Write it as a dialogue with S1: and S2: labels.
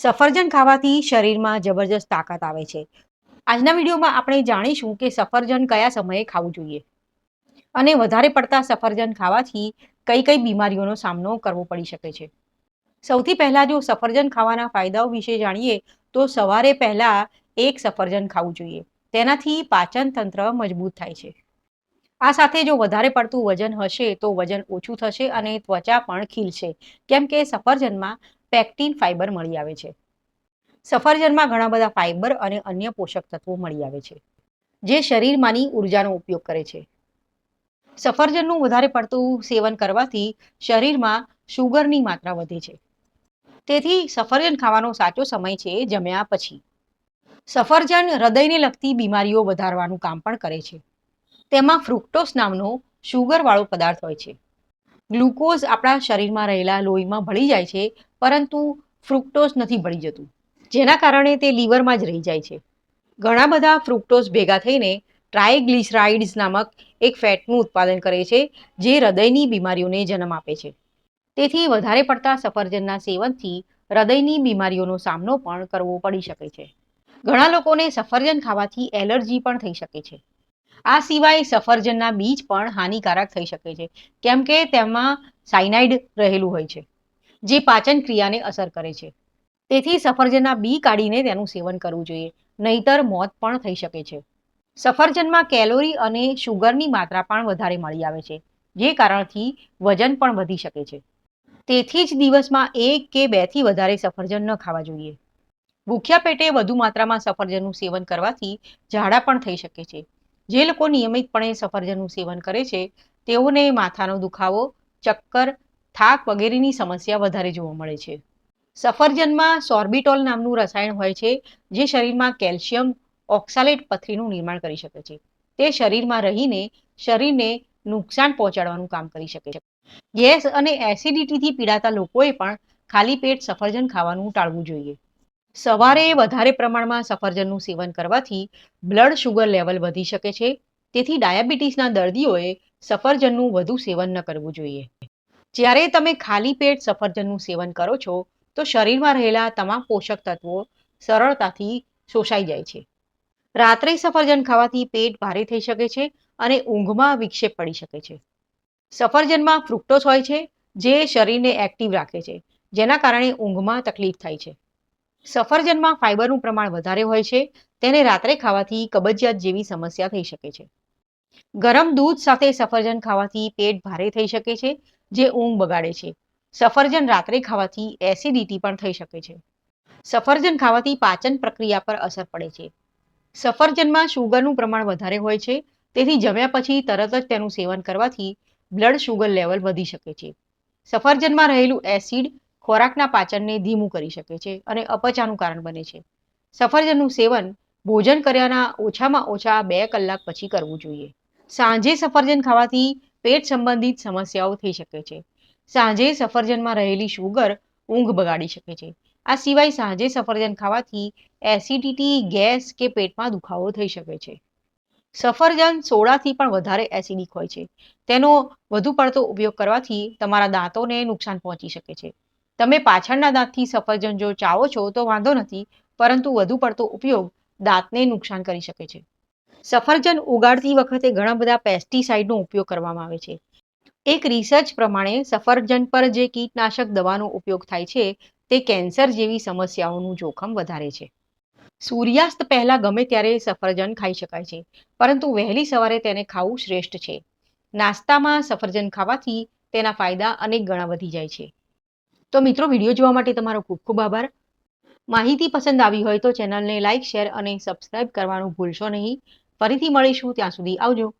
S1: સફરજન ખાવાથી શરીરમાં જબરજસ્ત તાકાત આવે છે. આજના વિડીયોમાં આપણે જાણીશું કે સફરજન કયા સમયે ખાવું જોઈએ અને વધારે પડતા સફરજન ખાવાથી કઈ કઈ બીમારીઓનો સામનો કરવો પડી શકે છે. સૌથી પહેલા જો સફરજન ખાવાના ફાયદાઓ વિશે જાણીએ તો સવારે પહેલા એક સફરજન ખાવું જોઈએ. તેનાથી પાચન તંત્ર મજબૂત થાય છે. આ સાથે જો વધારે પડતું વજન હશે તો વજન ઓછું થશે અને ત્વચા પણ ખીલશે. કેમ કે સફરજનમાં પેક્ટિન ફાઇબર મળી આવે છે. સફરજનમાં ઘણા બધા ફાઇબર અને અન્ય પોષક તત્વો મળી આવે છે, જે શરીરમાંની ઉર્જાનો ઉપયોગ કરે છે. સફરજનનું વધારે પડતું સેવન કરવાથી શરીરમાં શુગરની માત્રા વધે છે. તેથી સફરજન ખાવાનો સાચો સમય છે જમ્યા પછી. સફરજન હૃદયને લગતી બીમારીઓ વધારવાનું કામ પણ કરે છે. તેમાં ફ્રુક્ટોસ નામનો શુગરવાળો પદાર્થ હોય છે. ગ્લુકોઝ આપણા શરીરમાં રહેલા લોહીમાં ભળી જાય છે, પરંતુ ફ્રુક્ટોઝ નથી ભળી જતું, જેના કારણે તે લીવરમાં જ રહી જાય છે. ઘણા બધા ફ્રુક્ટોઝ ભેગા થઈને ટ્રાયગ્લિસરાઇડ્સ નામક એક ફેટનું ઉત્પાદન કરે છે, જે હૃદયની બીમારીઓને જન્મ આપે છે. તેથી વધારે પડતા સફરજનના સેવનથી હૃદયની બીમારીઓનો સામનો પણ કરવો પડી શકે છે. ઘણા લોકોને સફરજન ખાવાથી એલર્જી પણ થઈ શકે છે. આ સિવાય સફરજનના બીજ પણ હાનિકારક થઈ શકે છે, કેમ કે તેમાં સાયનાઇડ રહેલું હોય છે, જે પાચન ક્રિયાને અસર કરે છે. તેથી સફરજનના બી કાઢીને તેનું સેવન કરવું જોઈએ, નહીતર મોત પણ થઈ શકે છે. સફરજનમાં કેલોરી અને શુગરની માત્રા પણ વધારે મળી આવે છે, જે કારણથી વજન પણ વધી શકે છે. તેથી જ દિવસમાં એક કે બેથી વધારે સફરજન ન ખાવા જોઈએ. ભૂખ્યા પેટે વધુ માત્રામાં સફરજનનું સેવન કરવાથી ઝાડા પણ થઈ શકે છે. જે લોકો નિયમિતપણે સફરજનનું સેવન કરે છે, તેઓને માથાનો દુખાવો, ચક્કર, થાક વગેરેની સમસ્યા વધારે જોવા મળે છે. સફરજનમાં સોર્બિટોલ નામનું રસાયણ હોય છે, જે શરીરમાં કેલ્શિયમ ઓક્સાલેટ પથરીનું નિર્માણ કરી શકે છે. તે શરીરમાં રહીને શરીરને નુકસાન પહોંચાડવાનું કામ કરી શકે છે. ગેસ અને એસિડિટીથી પીડાતા લોકોએ પણ ખાલી પેટ સફરજન ખાવાનું ટાળવું જોઈએ. સવારે વધારે પ્રમાણમાં સફરજનનું સેવન કરવાથી બ્લડ શુગર લેવલ વધી શકે છે. તેથી ડાયાબિટીસના દર્દીઓએ સફરજનનું વધુ સેવન ન કરવું જોઈએ. જ્યારે તમે ખાલી પેટ સફરજનનું સેવન કરો છો, તો શરીરમાં રહેલા તમામ પોષક તત્વો સરળતાથી શોષાઈ જાય છે. રાત્રે સફરજન ખાવાથી પેટ ભારે થઈ શકે છે અને ઊંઘમાં વિક્ષેપ પડી શકે છે. સફરજનમાં ફ્રુક્ટોસ હોય છે, જે શરીરને એક્ટિવ રાખે છે, જેના કારણે ઊંઘમાં તકલીફ થાય છે. સફરજનમાં ફાઇબરનું પ્રમાણ વધારે હોય છે, તેને રાત્રે ખાવાથી કબજિયાત જેવી સમસ્યા થઈ શકે છે. ગરમ દૂધ સાથે સફરજન ખાવાથી પેટ ભારે થઈ શકે છે, જે ઊંઘ બગાડે છે. સફરજન રાત્રે ખાવાથી એસિડિટી પણ થઈ શકે છે. સફરજન ખાવાથી પાચન પ્રક્રિયા પર અસર પડે છે. સફરજનમાં શુગરનું પ્રમાણ વધારે હોય છે, તેથી જમ્યા પછી તરત જ તેનું સેવન કરવાથી બ્લડ શુગર લેવલ વધી શકે છે. સફરજનમાં રહેલું એસિડ ખોરાકના પાચનને ધીમું કરી શકે છે અને અપચાનું કારણ બને છે. સફરજનનું સેવન ભોજન કર્યાના ઓછામાં ઓછા બે કલાક પછી કરવું જોઈએ. સાંજે સફરજન ખાવાથી પેટ સંબંધિત સમસ્યાઓ થઈ શકે છે. સાંજે સફરજનમાં રહેલી શુગર ઊંઘ બગાડી શકે છે. આ સિવાય સાંજે સફરજન ખાવાથી એસિડિટી, ગેસ કે પેટમાં દુખાવો થઈ શકે છે. સફરજન સોડાથી પણ વધારે એસિડિક હોય છે. તેનો વધુ પડતો ઉપયોગ કરવાથી તમારા દાંતોને નુકસાન પહોંચી શકે છે. તમે પાછળના દાંતથી સફરજન જો ચાવો છો તો વાંધો નથી, પરંતુ વધુ પડતો ઉપયોગ દાંતને નુકસાન કરી શકે છે. સફરજન ઉગાડતી વખતે ઘણા બધા પેસ્ટિસાઇડનો ઉપયોગ કરવામાં આવે છે. એક રિસર્ચ પ્રમાણે સફરજન પર જે કીટનાશક દવાનો ઉપયોગ થાય છે, તે કેન્સર જેવી સમસ્યાઓનું જોખમ વધારે છે. સૂર્યાસ્ત પહેલાં ગમે ત્યારે સફરજન ખાઈ શકાય છે, પરંતુ વહેલી સવારે તેને ખાવું શ્રેષ્ઠ છે. નાસ્તામાં સફરજન ખાવાથી તેના ફાયદા અનેક ગણા વધી જાય છે. તો મિત્રો, વીડિયો જોવા માટે તમારો ખૂબ ખૂબ આભાર. માહિતી પસંદ આવી હોય તો ચેનલને લાઇક શેર અને સબસ્ક્રાઇબ કરવાનું ભૂલશો નહીં. ફરીથી મળીશું, ત્યાં સુધી આવજો.